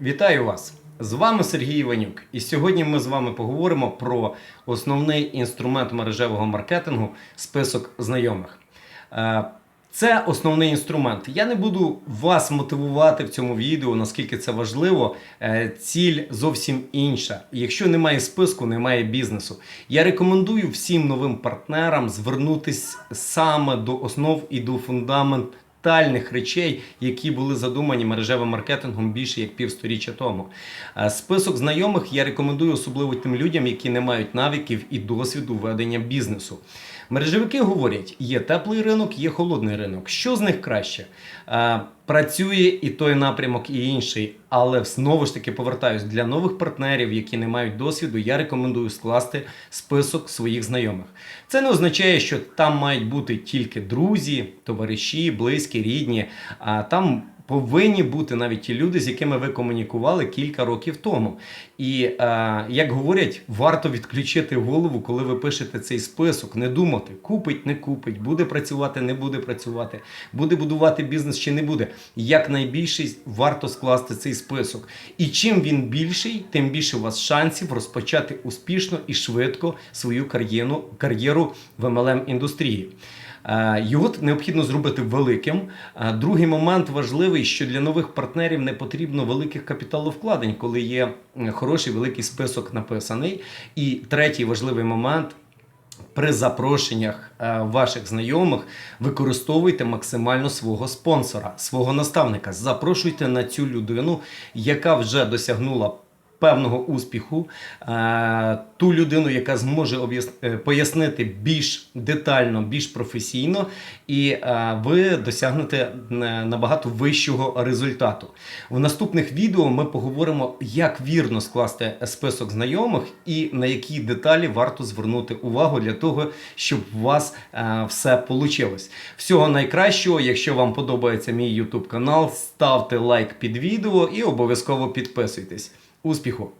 Вітаю вас! З вами Сергій Іванюк. І сьогодні ми з вами поговоримо про основний інструмент мережевого маркетингу список знайомих. Е, Це основний інструмент. Я не буду вас мотивувати в цьому відео, наскільки це важливо. Е, Ціль зовсім інша. Якщо немає списку, немає бізнесу. Я рекомендую всім новим партнерам звернутися саме до основ і до фундаменту фундаментальних речей, які були задумані мережевим маркетингом більше як півсторіччя тому. Е, Список знайомих я рекомендую особливо тим людям, які не мають навиків і досвіду ведення бізнесу. Мережевики говорять: є теплий ринок, є холодний ринок. Що з них краще? Працює і той напрямок, і інший, але знову ж таки повертаюсь для нових партнерів, які не мають досвіду. Я рекомендую скласти список своїх знайомих. Це не означає, що там мають бути тільки друзі, товариші, близькі, рідні. А там повинні бути навіть ті люди, з якими ви комунікували кілька років тому. І е, як говорять, варто відключити голову, коли ви пишете цей список, не думати, купить, не купить, буде працювати, не буде працювати, буде будувати бізнес чи не буде. Якнайбільший варто скласти цей список. І чим він більший, тим більше у вас шансів розпочати успішно і швидко свою кар'єру, кар'єру в MLM індустрії. Е, Його необхідно зробити великим. Е, Другий момент важливий, що для нових партнерів не потрібно великих капіталовкладень, коли є хороший великий список написаний. І третій важливий момент. При запрошеннях е, ваших знайомих використовуйте максимально свого спонсора, свого наставника. Запрошуйте на цю людину, яка вже досягнула певного успіху, е, ту людину, яка зможе е, пояснити більш детально, більш професійно, і е, ви досягнете набагато вищого результату. В наступних відео ми поговоримо, як вірно скласти список знайомих і на які деталі варто звернути увагу для того, щоб у вас все вийшло. Всього найкращого. Якщо вам подобається мій YouTube канал, ставте лайк під відео і обов'язково підписуйтесь. Успіху!